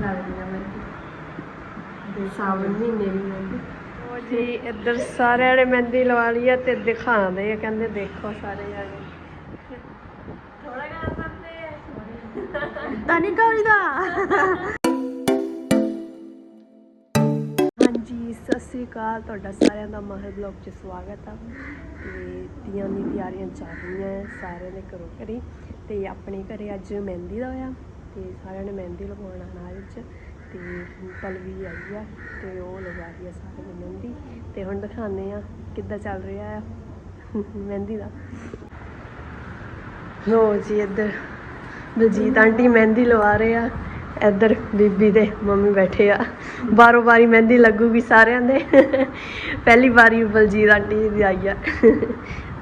ਲੱਗਦੀ ਆ ਮਹਿੰਦੀ ਸਾਵਣ ਮਹੀਨੇ ਦੀ ਮਹਿੰਦੀ ਉਹ ਜੀ ਇੱਧਰ ਸਾਰਿਆਂ ਨੇ ਮਹਿੰਦੀ ਲਵਾ ਲਈ ਆ ਤੇ ਦਿਖਾਉਂਦੇ ਆ ਕਹਿੰਦੇ ਦੇਖੋ ਸਾਰੇ ਜਾਣੇ। ਥੋੜਾ ਗਾ ਕਰਦੇ ਤਾਂ ਨਹੀਂ ਕਰੀਦਾ। ਹਾਂਜੀ ਸਤਿ ਸ੍ਰੀ ਅਕਾਲ। ਤੁਹਾਡਾ ਸਾਰਿਆਂ ਦਾ ਮਾਹਰ ਬਲੌਗ 'ਚ ਸਵਾਗਤ ਆ। ਤੇ ਤੀਆਂ ਦੀ ਤਿਆਰੀਆਂ ਚੱਲ ਰਹੀਆਂ ਹੈ ਸਾਰਿਆਂ ਦੇ ਘਰੋਂ ਘਰੀ। ਤੇ ਆਪਣੇ ਘਰੇ ਅੱਜ ਮਹਿੰਦੀ ਦਾ ਹੋਇਆ। ਤੇ ਸਾਰਿਆਂ ਨੇ ਮਹਿੰਦੀ ਲਗਵਾਉਣਾ ਨਾਲ ਵਿੱਚ ਤੇ ਪਲਵੀ ਆਈ ਆ ਤੇ ਉਹ ਲਗਾ ਰਹੀ ਆ ਸਾਰਿਆਂ ਨੇ ਮਹਿੰਦੀ। ਤੇ ਹੁਣ ਦਿਖਾਉਂਦੇ ਆ ਕਿੱਦਾਂ ਚੱਲ ਰਿਹਾ ਆ ਮਹਿੰਦੀ ਦਾ। ਲੋ ਜੀ ਇੱਧਰ ਬਲਜੀਤ ਆਂਟੀ ਮਹਿੰਦੀ ਲਵਾ ਰਹੇ ਆ। ਇੱਧਰ ਬੀਬੀ ਦੇ ਮੰਮੀ ਬੈਠੇ ਆ। ਬਾਰੋ ਬਾਰੀ ਮਹਿੰਦੀ ਲੱਗੂਗੀ ਸਾਰਿਆਂ ਦੇ। ਪਹਿਲੀ ਵਾਰੀ ਬਲਜੀਤ ਆਂਟੀ ਦੀ ਆਈ ਆ।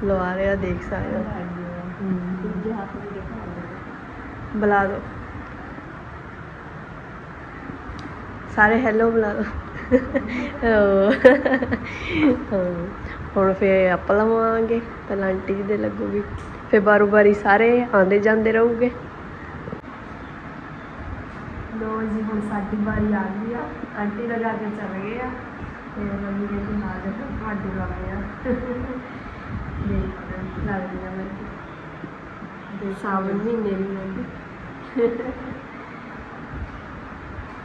ਲਵਾ ਰਹੇ ਆ, ਦੇਖ ਸਕਦੇ ਹੋ। ਬੁਲਾ ਦੋ ਸਾਰੇ ਹੈਲੋ ਬੁਲਾ ਹੁਣ ਫੇਰ ਆਪਾਂ ਲਵਾਂਗੇ। ਪਹਿਲਾਂ ਆਂਟੀ ਜੀ ਦੇ ਲੱਗੂਗੀ। ਫੇਰ ਬਾਰੋ ਬਾਰੀ ਸਾਰੇ ਆਂਦੇ ਜਾਂਦੇ ਰਹੂਗੇ। ਲੋ ਜੀ ਹੁਣ ਸਾਡੀ ਵਾਰੀ ਆ ਗਈ ਆ। ਆਂਟੀ ਲਗਾ ਕੇ ਚਲੇ ਗਏ ਆ। ਤੇ ਮੰਮੀ ਕਹਿੰਦੀ ਨਾਲ ਦੇ ਤੁਹਾਡੇ ਲਗਾਏ ਆ। ਦੇਖ ਲੱਗਦੀ ਆ ਮੈਂ ਤੇ। ਸਾਵਣ ਮਹੀਨੇ ਦੀ ਮਹਿੰਦੀ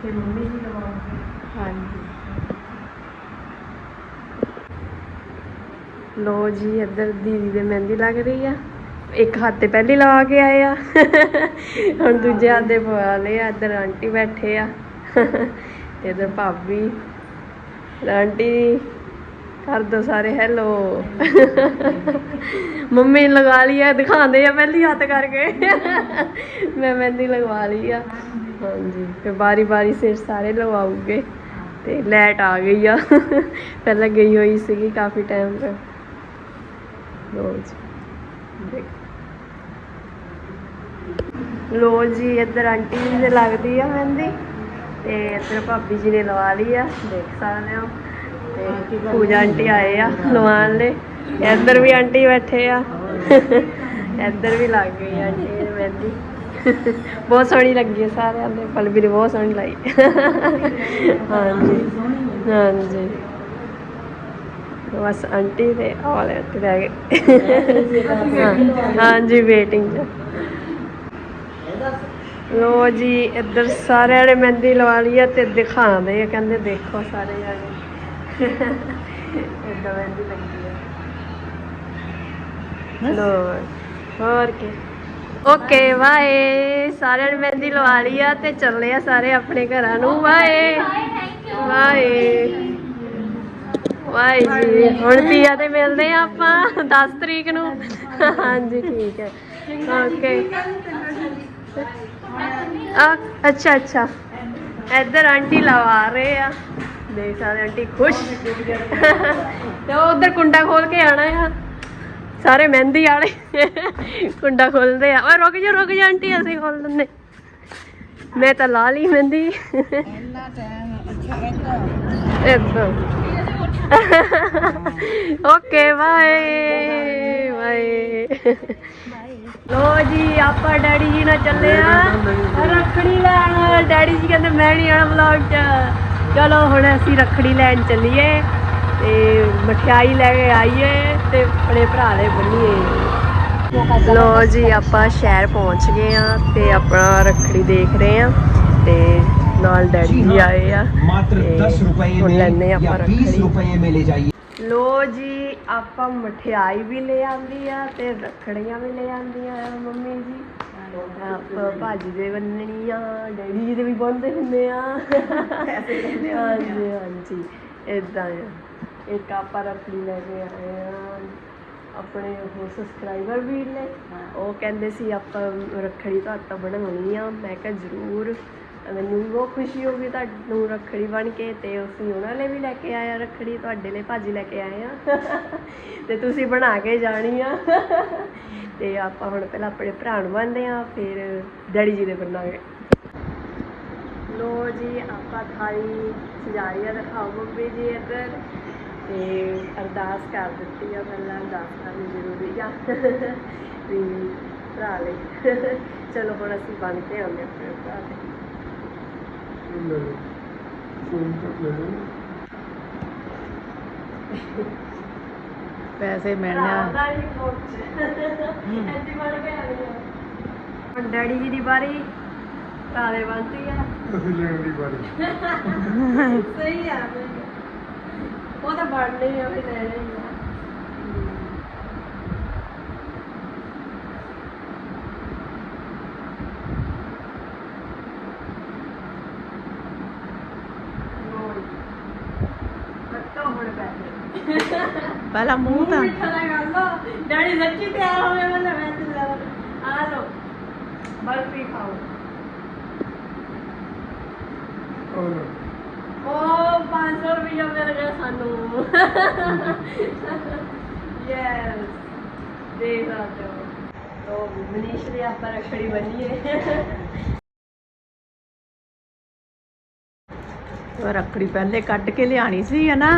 ਤੇ ਮੰਮੀ ਜੀ ਲਵਾਉਂਗੇ ਹਾਂਜੀ। ਲੋ ਜੀ ਇੱਧਰ ਦੀਦੀ ਦੇ ਮਹਿੰਦੀ ਲੱਗ ਰਹੀ ਆ। ਇੱਕ ਹੱਥ ਤੇ ਪਹਿਲੀ ਲਵਾ ਕੇ ਆਏ ਆ। ਹੁਣ ਦੂਜੇ ਹੱਥ ਤੇ ਪਵਾ ਲਏ ਆ। ਇੱਧਰ ਆਂਟੀ ਬੈਠੇ ਆ। ਤੇ ਇੱਧਰ ਭਾਬੀ। ਆਂਟੀ ਕਰ ਦੋ ਸਾਰੇ ਹੈਲੋ। ਮੰਮੀ ਨੇ ਲਗਾ ਲਈ ਆ ਦਿਖਾਉਂਦੇ ਆ ਪਹਿਲੀ ਹੱਥ ਕਰਕੇ। ਮੈਂ ਮਹਿੰਦੀ ਲਗਵਾ ਲਈ ਆ। ਹਾਂਜੀ, ਫਿਰ ਬਾਰੀ ਬਾਰੀ ਸਿਰ ਸਾਰੇ ਲਵਾਉਗੇ ਤੇ ਲਾਈਟ ਆ ਗਈ ਆ। ਪਹਿਲਾਂ ਗਈ ਹੋਈ ਸੀਗੀ ਕਾਫੀ ਟਾਈਮ ਤੋਂ। ਰੋਜ਼ ਦੇਖ। ਲੋ ਜੀ, ਇੱਧਰ ਆਂਟੀ ਜੀ ਦੇ ਲੱਗਦੀ ਆ ਮਹਿੰਦੀ ਤੇ ਇੱਧਰ ਭਾਬੀ ਜੀ ਨੇ ਲਵਾ ਲਈ ਆ, ਦੇਖ ਸਕਦੇ ਹੋ। ਤੇ ਪੂਜਾ ਆਂਟੀ ਆਏ ਆ ਲਵਾਉਣ ਲਈ। ਇੱਧਰ ਵੀ ਆਂਟੀ ਬੈਠੇ ਆ। ਇੱਧਰ ਵੀ ਲੱਗ ਗਈ ਆਂਟੀ ਮਹਿੰਦੀ। ਬਹੁਤ ਸੋਹਣੀ ਲੱਗੀ ਹੈ ਸਾਰਿਆਂ ਦੇ ਪਲਵੀ ਨੇ ਬਹੁਤ ਸੋਹਣੀ ਲਾਈ। ਹਾਂਜੀ ਹਾਂਜੀ। ਬਸ ਆਂਟੀ ਤੇ ਆਲ ਆਂਟੀ ਰਹਿ ਗਏ। ਹਾਂ, ਹਾਂਜੀ ਵੇਟਿੰਗ ਚ। ਲੋ ਜੀ ਇੱਧਰ ਸਾਰਿਆਂ ਨੇ ਮਹਿੰਦੀ ਲਵਾ ਲਈ ਆ ਤੇ ਦਿਖਾਉਂਦੇ ਆ ਕਹਿੰਦੇ ਦੇਖੋ ਸਾਰੇ ਜਾਣੇ ਇੱਦਾਂ ਮਹਿੰਦੀ ਲੱਗੀ ਆ ਲੋ ਹੋਰ ਕੀ। Okay, bye. ਸਾਰਿਆਂ ਨੇ ਮਹਿੰਦੀ ਲਵਾ ਲਈ ਆ ਤੇ ਚੱਲੇ ਆ ਸਾਰੇ ਆਪਣੇ ਘਰਾਂ ਨੂੰ। ਬਾਏ। ਬਾਏ। ਵਾਏ ਜੀ। ਹੁਣ ਤੀਆ ਤੇ ਮਿਲਦੇ ਆ ਆਪਾਂ 10 ਤਰੀਕ ਨੂੰ। ਹਾਂਜੀ, ਠੀਕ ਹੈ। ਓਕੇ। ਅੱਛਾ ਅੱਛਾ। ਇੱਧਰ ਆਂਟੀ ਲਵਾ ਰਹੇ ਆ। ਦੇਖ ਸਾਰੇ ਆਂਟੀ ਖੁਸ਼। ਤੇ ਉਹ ਉਧਰ ਕੁੰਡਾ ਖੋਲ ਕੇ ਆਣਾ ਆ। ਸਾਰੇ ਮਹਿੰਦੀ ਵਾਲੇ ਕੁੰਡਾ ਖੋਲਦੇ ਆ। ਓਏ ਰੁਕ ਜਾ ਰੁਕ ਜਾ ਆਂਟੀ, ਅਸੀਂ ਖੋਲ ਦਿੰਦੇ। ਮੈਂ ਤਾਂ ਲਾ ਲਈ ਮਹਿੰਦੀ। ਇੰਨਾ ਟਾਈਮ ਅੱਛਾ ਰਹਿੰਦਾ ਇੱਦਾਂ ਓਕੇ, ਬਾਏ ਬਾਏ। ਲੋ ਜੀ, ਆਪਾਂ ਡੈਡੀ ਜੀ ਨਾਲ ਚੱਲੇ ਆ। ਰੱਖੜੀ ਲੈਣ। ਡੈਡੀ ਜੀ ਕਹਿੰਦੇ ਮੈਂ ਨਹੀਂ ਆਣਾ ਵਲੌਗ 'ਚ। ਚਲੋ, ਹੁਣ ਅਸੀਂ ਰੱਖੜੀ ਲੈਣ ਚੱਲੀਏ ਤੇ ਮਠਿਆਈ ਲੈ ਕੇ ਆਈਏ। ਤੇ ਆਪਣੇ ਭਰਾ ਦੇ ਬੰਨੀਏ ਲੋ ਜੀ ਆਪਾਂ ਸ਼ਹਿਰ ਪਹੁੰਚ ਗਏ ਆ ਤੇ ਆਪਣਾ ਰੱਖੜੀ ਦੇਖ ਰਹੇ ਆ ਤੇ ਨਾਲ ਡੈਡੀ ਜੀ ਆਏ ਆ ਮਾਤਰ 10 ਰੁਪਏ ਮੇ ਲੈਣੇ 20 ਰੁਪਏ ਮੇ ਲੈ ਜਾਈਏ। ਲੋ ਜੀ ਆਪਾਂ ਮਠਿਆਈ ਵੀ ਲੈ ਆਂਦੀ ਆ ਤੇ ਰੱਖੜੀਆਂ ਵੀ ਲੈ ਆਂਦੀਆਂ ਆ ਮੰਮੀ ਜੀ। ਆਪਾਂ ਭਾਜੀ ਦੇ ਬੰਨਣੀ ਆ ਡੈਡੀ ਜੀ ਦੇ ਵੀ ਬੰਨਦੇ ਹੁੰਦੇ ਆ। ਹਾਂਜੀ ਹਾਂਜੀ ਇਦਾਂ ਆ। ਇੱਕ ਆਪਾਂ ਰੱਖੜੀ ਲੈ ਕੇ ਆਏ ਆ। ਆਪਣੇ ਉਹ ਸਬਸਕ੍ਰਾਈਬਰ ਵੀ ਨੇ। ਉਹ ਕਹਿੰਦੇ ਸੀ ਆਪਾਂ ਰੱਖੜੀ ਤੁਹਾਡਾ ਬਣਾਉਣੀ ਆ। ਮੈਂ ਕਿਹਾ ਜ਼ਰੂਰ। ਮੈਨੂੰ ਵੀ ਬਹੁਤ ਖੁਸ਼ੀ ਹੋ ਗਈ ਤੁਹਾਨੂੰ ਰੱਖੜੀ ਬਣ ਕੇ ਤੇ ਅਸੀਂ ਉਹਨਾਂ ਲਈ ਵੀ ਲੈ ਕੇ ਆਏ ਆ ਰੱਖੜੀ ਤੁਹਾਡੇ ਲਈ ਭਾਜੀ ਲੈ ਕੇ ਆਏ ਆ। ਤੇ ਤੁਸੀਂ ਬਣਾ ਕੇ ਜਾਣੀ ਆ। ਤੇ ਆਪਾਂ ਹੁਣ ਪਹਿਲਾਂ ਆਪਣੇ ਭਰਾ ਨੂੰ ਬੰਨਦੇ ਆ ਫਿਰ ਡੈਡੀ ਜੀ ਦੇ ਬੰਨਾਂਗੇ ਲੋ ਜੀ ਆਪਾਂ ਥਾਲੀ ਸਜਾਈ ਆ ਦਿਖਾਓ ਮੰਮੀ ਜੀ ਇੱਧਰ। ਤੇ ਅਰਦਾਸ ਕਰ ਦਿੱਤੀ ਆ ਪਹਿਲਾਂ ਅਰਦਾਸ ਕਰਨੀ ਜ਼ਰੂਰੀ ਆ। ਵੀ ਭਰਾ ਲਈ। ਚਲੋ ਹੁਣ ਅਸੀਂ ਬਣਦੇ ਆਉਂਦੇ ਆਪਣੇ ਭਰਾ ਦੇ। ਲਓ। ਪੈਸੇ ਮਿਲਣੇ ਬਣ ਕੇ ਹੁਣ ਡੈਡੀ ਜੀ ਦੀ ਵਾਰੀ ਕਾਲੇ ਬੰਦੀ ਆ। ਅਸੀਂ ਲੈਣ ਦੀ ਵਾਰੀ। ਸਹੀ ਆ ਸਹੀ ਆ। ਉਹ ਤਾਂ ਬਣਨੇ ਆ ਵੀ ਲੈਣੇ ਹੀ ਆ। ਪਹਿਲਾਂ ਮੂੰਹ ਤਾਂ। ਮਿੱਠਾ ਦਾ ਕਰ ਲੋ ਡੈਡੀ ਸੱਚੀ ਤਿਆਰ ਹੋ ਗਏ ਮਤਲਬ ਮੈਂ ਤੇ ਜ਼ਿਆਦਾ ਆ ਲੋ ਬਰਫੀ ਖਾਓ। ਉਹ 500 ਰੁਪਏ ਮਿਲ ਗਿਆ ਸਾਨੂੰ। ਯੈਸ ਦੇ ਸਕਦੇ ਹੋ ਤੋ ਮਨੀਸ਼ ਦੇ ਆਪਾਂ ਰਖੜੀ ਬੰਨੀਏ ਰੱਖੜੀ ਪਹਿਲੇ ਕੱਢ ਕੇ ਲਿਆਣੀ ਸੀ ਹੈ ਨਾ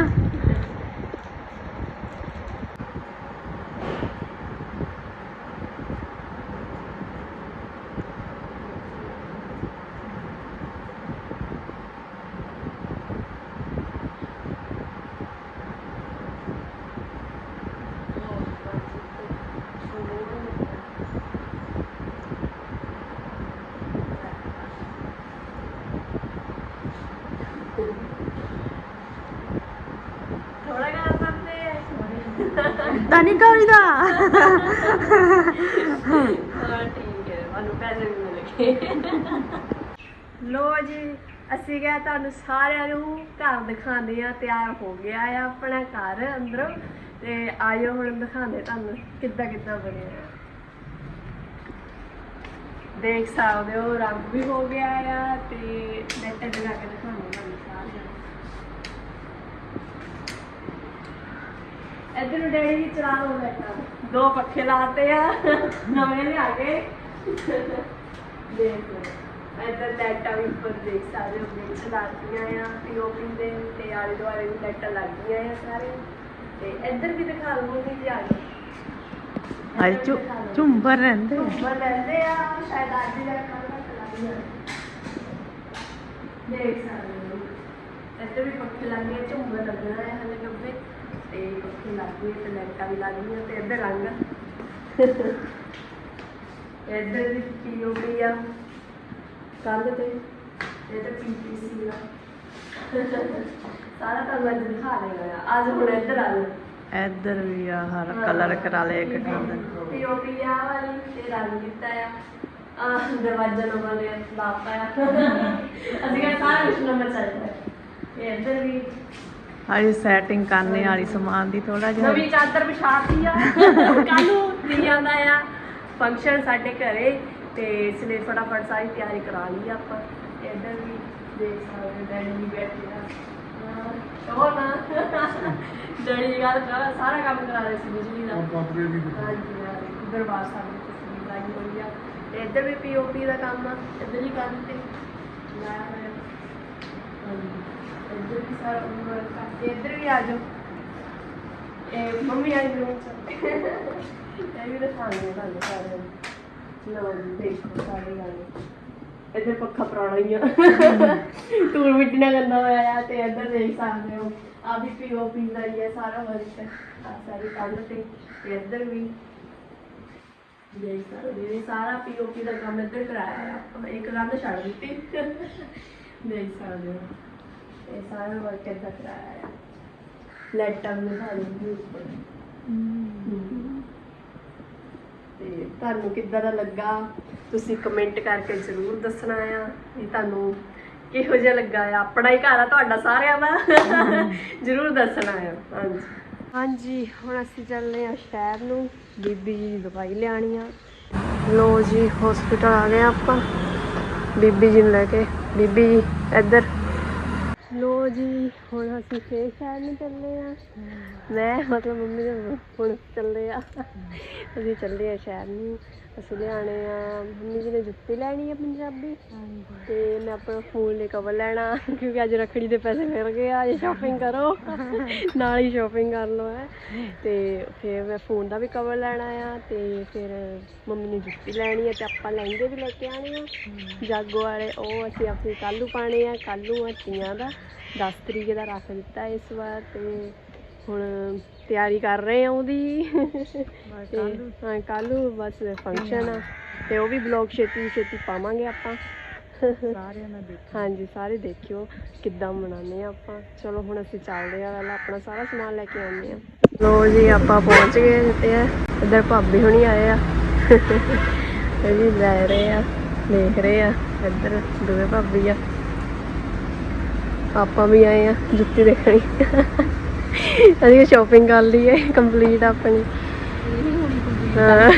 ਥੋੜਾ ਕਰ ਸਕਦੇ ਤਾਂ ਨਹੀਂ ਹਾਂ ਠੀਕ ਹੈ ਸਾਨੂੰ ਪੈਸੇ ਵੀ ਮਿਲ ਗਏ ਲੋ ਜੀ, ਅਸੀਂ ਗਏ ਤੁਹਾਨੂੰ ਸਾਰਿਆਂ ਨੂੰ ਘਰ ਦਿਖਾਉਂਦੇ ਆ ਤਿਆਰ ਹੋ ਗਿਆ ਆ ਆਪਣਾ ਘਰ ਅੰਦਰੋਂ। ਤੇ ਆਇਓ ਹੁਣ ਦਿਖਾਉਂਦੇ ਤੁਹਾਨੂੰ ਕਿੱਦਾਂ ਕਿੱਦਾਂ ਬਣਿਆ ਦੇਖ ਸਕਦੇ ਹੋ, ਰੰਗ ਵੀ ਹੋ ਗਿਆ ਆ ਤੇ ਨੈਟ ਲਗਾ ਕੇ ਦਿਖਾਉਂਦੇ ਤੁਹਾਨੂੰ ਸਾਰਿਆਂ ਇੱਧਰ ਨੂੰ ਡੈਡੀ ਜੀ ਚਲਾ ਲਓ ਬੈਠਾ। ਦੋ ਪੱਖੇ ਲਾਤੇ ਆ। ਨਵੇਂ ਲਿਆ ਕੇ। ਦੇਖ ਲਓ। ਇੱਧਰ ਲਾਈਟਾਂ ਵੀ ਉੱਪਰ ਦੇਖ ਸਕਦੇ ਹੋ। ਵਿੱਚ ਲਾਤੀਆਂ ਆ। ਪੀਓਪੀ ਦੇ ਤੇ ਆਲੇ ਦੁਆਲੇ ਵੀ ਲਾਈਟਾਂ ਲੱਗੀਆਂ ਆ ਸਾਰੇ। ਤੇ ਇੱਧਰ ਵੀ ਦਿਖਾ ਲਵਾਂਗੇ ਜੀ ਆ ਕੇ। ਅੱਜ ਝੁ- ਝੁੰਬਰ ਰਹਿੰਦੇ ਆ। ਝੁੰਮਰ ਰਹਿੰਦੇ ਆ। ਸ਼ਾਇਦ ਅੱਜ ਦਾ ਕੱਲ ਤੱਕ ਲੱਗੀਆਂ ਦੇਖ ਸਕਦੇ ਹੋ। ਇੱਧਰ ਵੀ ਪੱਖੇ ਲੱਗੇ ਝੁੰਮਰ ਲੱਗਣਾ ਹੈ ਹਲੇ ਗੱਬੇ ਤੇ ਪੱਖੇ ਲੱਗੇ ਤੇ ਲਾਈਟਾਂ ਵੀ ਲੱਗੀਆਂ ਤੇ ਇੱਧਰ ਰੰਗ ਇੱਧਰ ਵੀ ਪੀਓਪੀ ਆ। ਕੰਧ ਤੇ? ਇੱਧਰ ਪੀਪੀਸੀ ਆ। ਸਾਰਾ ਤਾਂ ਮੈਂ ਦਿਖਾ ਦੇਗਾ ਅੱਜ ਹੁਣ ਇੱਧਰ ਆ ਜਾਓ। ਇੱਧਰ ਵੀ ਆ ਹਰ ਕਲਰ ਕਰਾ ਲਿਆ ਇੱਕ ਖਾਂਦਾ ਪੀਓਪੀ ਆ ਵਾਲੀ ਤੇ ਰੰਗ ਕੀਤਾ ਆ। ਆ ਦਰਵਾਜ਼ਾ ਨਵਾਂ ਨੇ ਲਾਤਾ ਆ। ਅਸੀਂ ਕਹਿੰਦੇ ਸਾਰਾ ਕੁਝ ਨਵਾਂ ਚੱਲਦਾ ਹੈ ਇਹ ਇੱਧਰ ਵੀ ਹਾਲੀ ਸੈਟਿੰਗ ਕਰਨੇ ਵਾਲੀ ਸਮਾਨ ਦੀ ਥੋੜਾ ਜਿਹਾ। ਨਵੀਂ ਚਾਦਰ ਵਿਛਾਤੀ ਆ। ਕੱਲ ਨੂੰ ਤੀਆਂ ਦਾ ਆ। ਫੰਕਸ਼ਨ ਸਾਡੇ ਘਰੇ ਤੇ ਇਸ ਲਈ ਫਟਾਫਟ ਸਾਰੀ ਤਿਆਰੀ ਕਰਾ ਲਈ ਆਪਾਂ। ਇੱਧਰ ਵੀ ਦੇਖ ਸਕਦੇ ਡੈਡੀ ਵੀ ਬੈਠੇ ਆ। ਹਾਂ, ਉਹ ਨਾ ਡੈਡੀ ਦੀ ਗੱਲ ਕਰ ਸਾਰਾ ਕੰਮ ਕਰਾ ਰਹੇ ਸੀ ਬਿਜਲੀ ਦਾ। ਵੀ ਹਾਂਜੀ ਹਾਂਜੀ ਦਰਬਾਰ ਸਾਹਿਬ ਵਿੱਚ ਤਸਵੀਰ ਲਾਈ ਹੋਈ ਆ। ਤੇ ਇੱਧਰ ਵੀ ਪੀਓਪੀ ਦਾ ਕੰਮ ਆ। ਇੱਧਰ ਹੀ ਕੰਮ ਤੇ ਲਾਇਆ ਹੋਇਆ ਹਾਂਜੀ ਇੱਧਰ ਵੀ ਸਾਰਾ ਵਰਕ ਕਰਕੇ ਇੱਧਰ ਵੀ ਆ ਜਾਓ ਇਹ ਮੰਮੀ ਆਈ ਰੂਮ ਇਹ ਵੀ ਦਿਖਾਉਂਦੇ ਤੁਹਾਨੂੰ ਸਾਰਿਆਂ ਨੂੰ ਜੀ ਦੇਖੋ ਸਾਰੇ ਗਾਣੇ ਇੱਧਰ ਪੱਖਾ ਪੁਰਾਣਾ ਹੀ ਆ ਟੂਰ ਮਿੱਟੀ ਗੰਦਾ ਹੋਇਆ ਆ ਤੇ ਇੱਧਰ ਦੇਖ ਸਕਦੇ ਹੋ ਆ ਵੀ ਪੀਓਪੀ ਦਾ ਹੀ ਹੈ ਸਾਰਾ ਵਰਕ ਆ ਸਾਰੀ ਕੰਧ ਤੇ ਤੇ ਇੱਧਰ ਵੀ ਦੇਖ ਸਕਦੇ ਹੋ ਸਾਰਾ ਪੀਓਪੀ ਦਾ ਕੰਮ ਇੱਧਰ ਕਰਾਇਆ ਆ ਇੱਕ ਕੰਧ ਛੱਡ ਦਿੱਤੀ ਦੇਖ ਸਕਦੇ ਹੋ ਇਹ ਸਾਰਾ ਵਰਕ ਇੱਧਰ ਕਰਾਇਆ ਆ। ਲਾਈਟਾਂ ਵੀ ਦਿਖਾ ਦਿੰਦੀ ਉੱਪਰ। ਤੇ ਤੁਹਾਨੂੰ ਕਿੱਦਾਂ ਦਾ ਲੱਗਾ? ਤੁਸੀਂ ਕਮੈਂਟ ਕਰਕੇ ਜ਼ਰੂਰ ਦੱਸਣਾ ਆ। ਵੀ ਤੁਹਾਨੂੰ ਕਿਹੋ ਜਿਹਾ ਲੱਗਾ ਆ? ਆਪਣਾ ਹੀ ਘਰ ਆ ਤੁਹਾਡਾ ਸਾਰਿਆਂ ਦਾ। ਜ਼ਰੂਰ ਦੱਸਣਾ ਆ। ਹਾਂਜੀ। ਹਾਂਜੀ, ਹੁਣ ਅਸੀਂ ਚੱਲੇ ਆ ਸ਼ਹਿਰ ਨੂੰ। ਬੀਬੀ ਜੀ ਦੀ ਦਵਾਈ ਲਿਆਣੀ ਆ। ਲੋ ਜੀ ਹਸਪੀਟਲ ਆ ਗਏ ਆਪਾਂ। ਬੀਬੀ ਜੀ ਨੂੰ ਲੈ ਕੇ। ਬੀਬੀ ਜੀ, ਇੱਧਰ। ਲੋ ਜੀ, ਹੁਣ ਅਸੀਂ ਫੇਰ ਸ਼ਹਿਰ ਨੂੰ ਚੱਲੇ ਆ ਮੈਂ, ਮਤਲਬ ਮੰਮੀ ਦੇ ਹੁਣ ਚੱਲੇ ਆ ਅਸੀਂ ਚੱਲੇ ਆ ਸ਼ਹਿਰ ਨੂੰ। ਅਸੀਂ ਲਿਆਣੇ ਆ। ਮੰਮੀ ਜੀ ਨੇ ਜੁੱਤੀ ਲੈਣੀ ਆ ਪੰਜਾਬੀ। ਤੇ ਮੈਂ ਆਪਣਾ ਫੋਨ ਦੇ ਕਵਰ ਲੈਣਾ ਕਿਉਂਕਿ ਅੱਜ ਰੱਖੜੀ ਦੇ ਪੈਸੇ ਮਿਲ ਗਏ ਆ ਜੇ ਸ਼ਾਪਿੰਗ ਕਰੋ। ਨਾਲ ਹੀ ਸ਼ਾਪਿੰਗ ਕਰ ਲਓ ਹੈ। ਤੇ ਫਿਰ ਮੈਂ ਫੋਨ ਦਾ ਵੀ ਕਵਰ ਲੈਣਾ ਆ ਤੇ ਫਿਰ ਮੰਮੀ ਨੇ ਜੁੱਤੀ ਲੈਣੀ ਆ ਤੇ ਆਪਾਂ ਲਹਿੰਗੇ ਵੀ ਲੈ ਕੇ ਆਣੇ ਆ। ਜਾਗੋ ਵਾਲੇ ਉਹ ਅਸੀਂ ਆਪਣੀ ਨੂੰ ਪਾਣੇ ਆ ਕੱਲ੍ਹ ਨੂੰ ਆ ਤੀਆਂ ਦਾ। 10 ਤਰੀਕ ਦਾ ਰੱਖ ਦਿੱਤਾ ਇਸ ਵਾਰ ਤੇ ਹੁਣ ਤਿਆਰੀ ਕਰ ਰਹੇ ਆ ਉਹਦੀ। ਤੇ ਹਾਂ ਬਸ ਫੰਕਸ਼ਨ ਆ। ਤੇ ਉਹ ਵੀ ਬਲੌਗ ਛੇਤੀ ਛੇਤੀ ਪਾਵਾਂਗੇ ਆਪਾਂ। ਸਾਰਿਆਂ ਨੇ ਦੇਖ। ਹਾਂਜੀ ਸਾਰੇ ਦੇਖਿਓ ਕਿੱਦਾਂ ਮਨਾਉਂਦੇ ਆ ਆਪਾਂ। ਚਲੋ ਹੁਣ ਅਸੀਂ ਚੱਲਦੇ ਆ ਪਹਿਲਾਂ ਆਪਣਾ ਸਾਰਾ ਸਮਾਨ ਲੈ ਕੇ ਆਉਂਦੇ ਆ ਲੋ ਜੀ ਆਪਾਂ ਪਹੁੰਚ ਗਏ ਤੇ ਇੱਧਰ ਭਾਬੀ ਹੁਣੀ ਆਏ ਆ। ਇਹ ਵੀ ਲੈ ਰਹੇ ਆ ਦੇਖ ਰਹੇ ਆ। ਇੱਧਰ ਦੋਵੇਂ ਭਾਬੀ ਆ। ਆਪਾਂ ਵੀ ਆਏ ਆ ਜੁੱਤੀ ਦੇਖਣੀ। ਅਸੀਂ ਸ਼ਾਪਿੰਗ ਕਰ ਲਈ ਹੈ ਕੰਪਲੀਟ ਆਪਣੀ। ਹਾਂ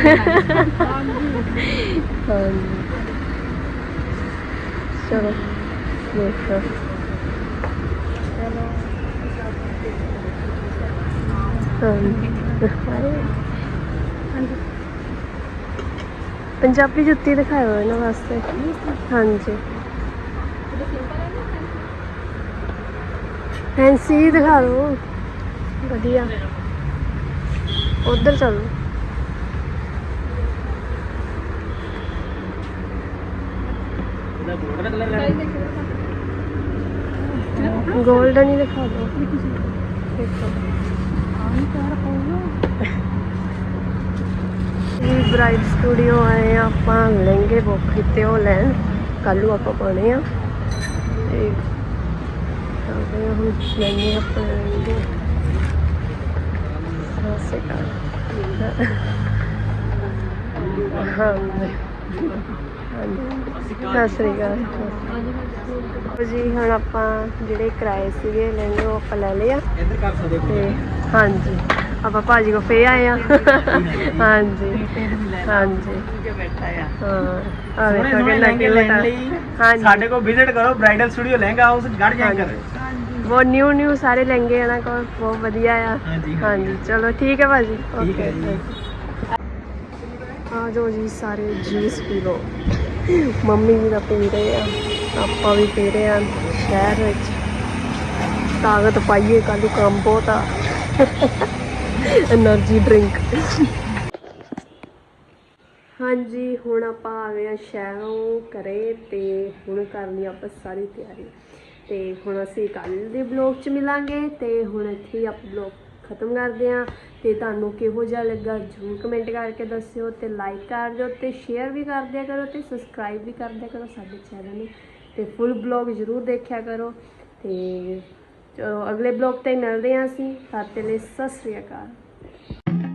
ਚਲੋ, ਦੇਖੋ। ਹਾਂਜੀ। ਪੰਜਾਬੀ ਜੁੱਤੀ ਦਿਖਾਓ ਇਹਨਾਂ ਵਾਸਤੇ। ਹਾਂਜੀ। ਫੈਂਸੀ ਦਿਖਾ ਦਿਓ। ਵਧੀਆ। ਉਧਰ ਚੱਲੋ। ਗੋਲਡਨ ਹੀ ਦਿਖਾ ਦਿਓ। ਦੇਖੋ ਇਹ ਬ੍ਰਾਈਡ ਸਟੂਡੀਓ ਆਏ ਆ ਆਪਾਂ ਲਹਿੰਗੇ ਬੁੱਕ ਕੀਤੇ ਉਹ ਲੈਣ। ਕੱਲ ਨੂੰ ਆਪਾਂ ਪਾਣੇ ਆ। ਤੇ ਆ ਹੁਣ ਲਹਿੰਗੇ ਆਪਣੇ ਲਹਿੰਗੇ ਕਾ ਸਤਿ ਸ੍ਰੀ ਅਕਾਲ। ਜੀ ਹੁਣ ਆਪਾਂ ਜਿਹੜੇ ਕਿਰਾਏ ਸੀਗੇ ਲਹਿੰਗੇ ਉਹ ਆਪਾਂ ਲੈ ਲਏ ਆ। ਇੱਧਰ ਕਰ ਸਕਦੇ ਹੋ ਤੇ ਹਾਂਜੀ ਆਪਾਂ ਭਾਜੀ ਕੋ ਫੇ ਆਏ ਆ। ਹਾਂਜੀ ਹਾਂਜੀ। ਕੇ ਬੈਠਾ ਆ ਹਾਂ ਆ ਸੋਹਣੇ ਵੇਖੋ ਸੋਹਣੇ ਕਿੰਨਾ ਲਹਿੰਗੇ cute ਲੈਣ ਆ। ਲਈ। ਹਾਂਜੀ। ਸਾਡੇ ਕੋਲ ਵਿਜ਼ਿਟ ਕਰੋ ਬ੍ਰਾਈਡਲ ਸਟੂਡੀਓ ਲਹਿੰਗਾ ਹਾਊਸ ਗੜ ਜਾਇਆ ਕਰ। ਬਹੁਤ ਨਿਊ ਨਿਊ ਸਾਰੇ ਲਹਿੰਗੇ ਇਹਨਾਂ ਕੋਲ ਬਹੁਤ ਵਧੀਆ ਆ। ਹਾਂਜੀ ਚਲੋ ਠੀਕ ਹੈ ਭਾਜੀ। ਠੀਕ ਆ ਜੀ। ਸਾਰੇ ਆਪਾਂ ਵੀ ਪੀ ਰਹੇ ਆ ਸ਼ਹਿਰ ਵਿੱਚ। ਤਾਕਤ ਪਾਈਏ ਕੱਲ ਨੂੰ ਕੰਮ ਬਹੁਤ ਆ। એનર્ਜੀ ਡਰਿੰਕ ਹਾਂਜੀ ਹੁਣ ਆਪਾਂ ਆ ਗਏ ਆ ਸ਼ਹਿਰੋਂ ਕਰੇ ਤੇ ਹੁਣ ਕਰਨੀ ਆਪਾਂ ਸਾਰੀ ਤਿਆਰੀ। ਤੇ ਹੁਣ ਅਸੀਂ ਕੱਲ ਦੇ ਬਲੌਗ 'ਚ ਮਿਲਾਂਗੇ ਤੇ ਹੁਣ ਇੱਥੇ ਹੀ ਆਪਾਂ ਬਲੌਗ ਖਤਮ ਕਰਦੇ ਆ ਤੇ ਤੁਹਾਨੂੰ ਕਿਹੋ ਜਿਹਾ ਲੱਗਾ ਜਰੂਰ ਕਮੈਂਟ ਕਰਕੇ ਦੱਸਿਓ ਤੇ ਲਾਈਕ ਕਰ ਦਿਓ ਤੇ ਸ਼ੇਅਰ ਵੀ ਕਰ ਦਿਆ ਕਰੋ ਤੇ ਸਬਸਕ੍ਰਾਈਬ ਵੀ ਕਰ ਦਿਆ ਕਰੋ ਸਾਡੇ ਚੈਨਲ ਨੂੰ। ਤੇ ਫੁੱਲ ਬਲੌਗ ਜਰੂਰ ਦੇਖਿਆ ਕਰੋ। ਤੇ ਅਗਲੇ ਬਲੌਗ ਤੇ ਮਿਲਦੇ ਹਾਂ ਅਸੀਂ। ਤਦ ਤੱਕ ਲਈ ਸਤਿ ਸ੍ਰੀ ਅਕਾਲ।